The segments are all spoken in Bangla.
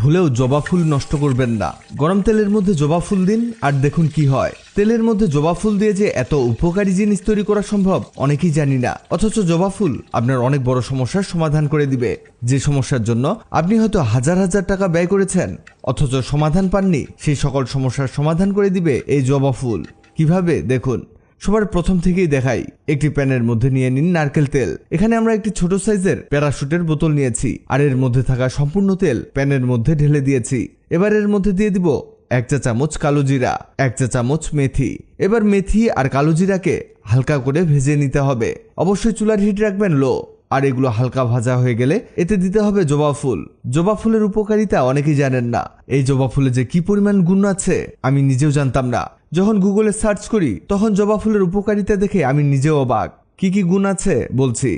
ভুলেও জবা ফুল নষ্ট করবেন না। গরম তেলের মধ্যে জবা ফুল দিন আর দেখুন কি হয়। তেলের মধ্যে জবা ফুল দিয়ে যে এত উপকারী জিনিস তৈরি করা সম্ভব, অনেকেই জানি না। অথচ জবা ফুল আপনার অনেক বড় সমস্যার সমাধান করে দিবে। যে সমস্যার জন্য আপনি হয়তো হাজার হাজার টাকা ব্যয় করেছেন, অথচ সমাধান পাননি, সেই সকল সমস্যার সমাধান করে দিবে এই জবা ফুল। কীভাবে? দেখুন। সবার প্রথম থেকেই দেখাই। একটি প্যানের মধ্যে নিয়ে নিন নারকেল তেল। এখানে আমরা একটি ছোট সাইজের প্যারাশুটের বোতল নিয়েছি। আর এর মধ্যে থাকা সম্পূর্ণ তেল প্যানের মধ্যে ঢেলে দিয়েছি। এবার এর মধ্যে দিয়ে দিব এক চা চামচ কালো জিরা, এক চা চামচ মেথি। এবার মেথি আর কালো জিরাকে হালকা করে ভেজে নিতে হবে। অবশ্যই চুলার হিট রাখবেন লো। আর এগুলো হালকা ভাজা হয়ে গেলে এতে দিতে হবে জবা ফুল। জবা ফুলের উপকারিতা অনেকেই জানেন না। এই জবা ফুলে যে কি পরিমাণ গুণ আছে, আমি নিজেও জানতাম না। যখন গুগলে সার্চ করি, তখন জবা ফুলের উপকারিতা দেখে আমি নিজেও অবাক। কি কি গুণ আছে? বলছি।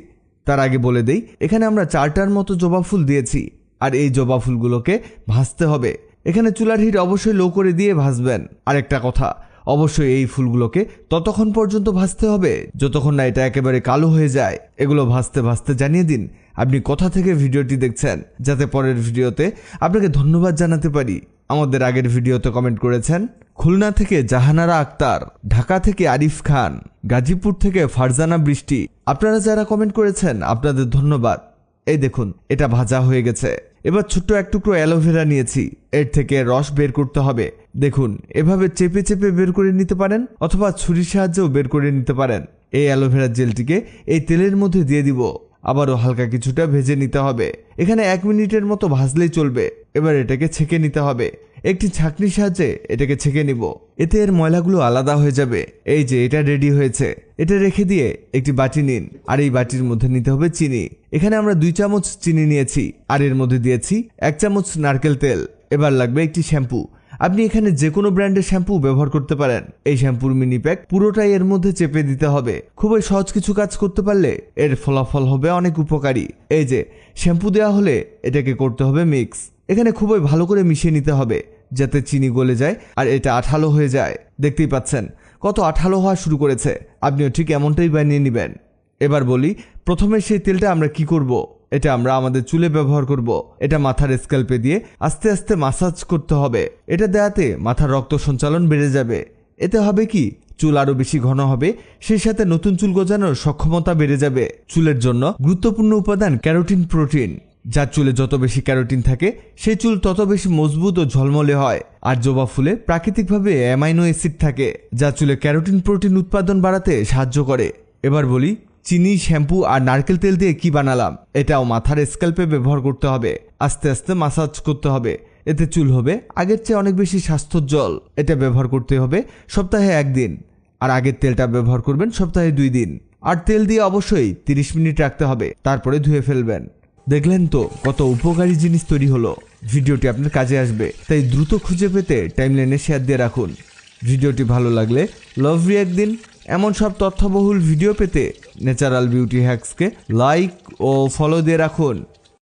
তার আগে বলে দেই, এখানে আমরা চারটার মতো জবা ফুল দিয়েছি, আর এই জবা ফুলগুলোকে ভাজতে হবে। এখানে চুলার হিট অবশ্যই লো করে দিয়ে ভাজবেন। আরেকটা কথা, অবশ্যই এই ফুলগুলোকে ততক্ষণ পর্যন্ত ভাজতে হবে, যতক্ষণ না এটা একেবারে কালো হয়ে যায়। এগুলো ভাজতে ভাজতে জানিয়ে দিন, আপনি কোথা থেকে ভিডিওটি দেখছেন, যাতে পরের ভিডিওতে আপনাকে ধন্যবাদ জানাতে পারি। আমাদের আগের ভিডিওতে কমেন্ট করেছেন, খুলনা থেকে জাহানারা আক্তার, ঢাকা থেকে আরিফ খান, গাজীপুর থেকে ফারজানা বৃষ্টি। আপনারা যারা কমেন্ট করেছেন, আপনাদের ধন্যবাদ। এই দেখুন, এটা ভাজা হয়ে গেছে। এবার ছোট্ট এক টুকরো অ্যালোভেরা নিয়েছি। এর থেকে রস বের করতে হবে। দেখুন, এভাবে চেপে চেপে বের করে নিতে পারেন অথবা ছুরির সাহায্যেও বের করে নিতে পারেন। এই অ্যালোভেরা জেলটিকে এই তেলের মধ্যে দিয়ে দিব। আবারও হালকা কিছুটা ভেজে নিতে হবে। এখানে এক মিনিটের মতো ভাজলেই চলবে। এবার এটাকে ছেঁকে নিতে হবে। একটি ছাঁকনির সাহায্যে এটাকে ছেঁকে নিব। এতে এর ময়লাগুলো আলাদা হয়ে যাবে। এই যে, এটা রেডি হয়েছে। এটা রেখে দিয়ে একটি বাটি নিন। আর এই বাটির মধ্যে নিতে হবে চিনি। এখানে আমরা দুই চামচ চিনি নিয়েছি। আর এর মধ্যে দিয়েছি এক চামচ নারকেল তেল। এবার লাগবে একটি শ্যাম্পু। আপনি এখানে যে কোনো ব্র্যান্ডের শ্যাম্পু ব্যবহার করতে পারেন। এই শ্যাম্পুর মিনি প্যাক পুরোটাই এর মধ্যে চেপে দিতে হবে। খুবই সহজ কিছু কাজ করতে পারলে এর ফলাফল হবে অনেক উপকারী। এই যে, শ্যাম্পু দেওয়া হলে এটাকে করতে হবে মিক্স এখানে খুবই ভালো করে মিশিয়ে নিতে হবে, যাতে চিনি গলে যায় আর এটা আঠালো হয়ে যায়। দেখতেই পাচ্ছেন, কত আঠালো হওয়া শুরু করেছে। আপনিও ঠিক এমনটাই বানিয়ে নেবেন। এবার বলি, প্রথমে সেই তেলটা আমরা কি করব। এটা আমরা আমাদের চুলে ব্যবহার করব। এটা মাথার স্ক্যাল্পে দিয়ে আস্তে আস্তে মাসাজ করতে হবে। এটা দেয়াতে মাথার রক্ত সঞ্চালন বেড়ে যাবে। এতে হবে কি? চুল আরও বেশি ঘন হবে, সেই সাথে নতুন চুল গজানোর সক্ষমতা বেড়ে যাবে। চুলের জন্য গুরুত্বপূর্ণ উপাদান ক্যারোটিন প্রোটিন যার চুলে যত বেশি ক্যারোটিন থাকে, সেই চুল তত বেশি মজবুত ও ঝলমলে হয়। আর জবা ফুলে প্রাকৃতিকভাবে অ্যামাইনো অ্যাসিড থাকে, যা চুলে ক্যারোটিন প্রোটিন উৎপাদন বাড়াতে সাহায্য করে। এবার বলি চিনি, শ্যাম্পু আর নারকেল তেল দিয়ে কি বানালাম? এটাও মাথার স্ক্যাল্পে ব্যবহার করতে হবে। আস্তে আস্তে মাসাজ করতে হবে। এতে চুল হবে। আগের চেয়ে অনেক বেশি স্বাস্থ্যোজ্জ্বল। এটা ব্যবহার করতে হবে সপ্তাহে একদিন। আর আগের তেলটা ব্যবহার করবেন সপ্তাহে দুই দিন। আর তেল দিয়ে অবশ্যই তিরিশ মিনিট রাখতে হবে। তারপরে ধুয়ে ফেলবেন। দেখলেন তো কত উপকারী জিনিস তৈরি হলো। ভিডিওটি আপনার কাজে আসবে। তাই দ্রুত খুঁজে পেতে টাইমলাইনে শেয়ার দিয়ে রাখুন। ভিডিওটি ভালো লাগলে লভ রিয়াক্ট দিন এমন সব তথ্যবহুল ভিডিও পেতে ন্যাচারাল বিউটি হ্যাক্সকে লাইক ও ফলো দিয়ে রাখুন।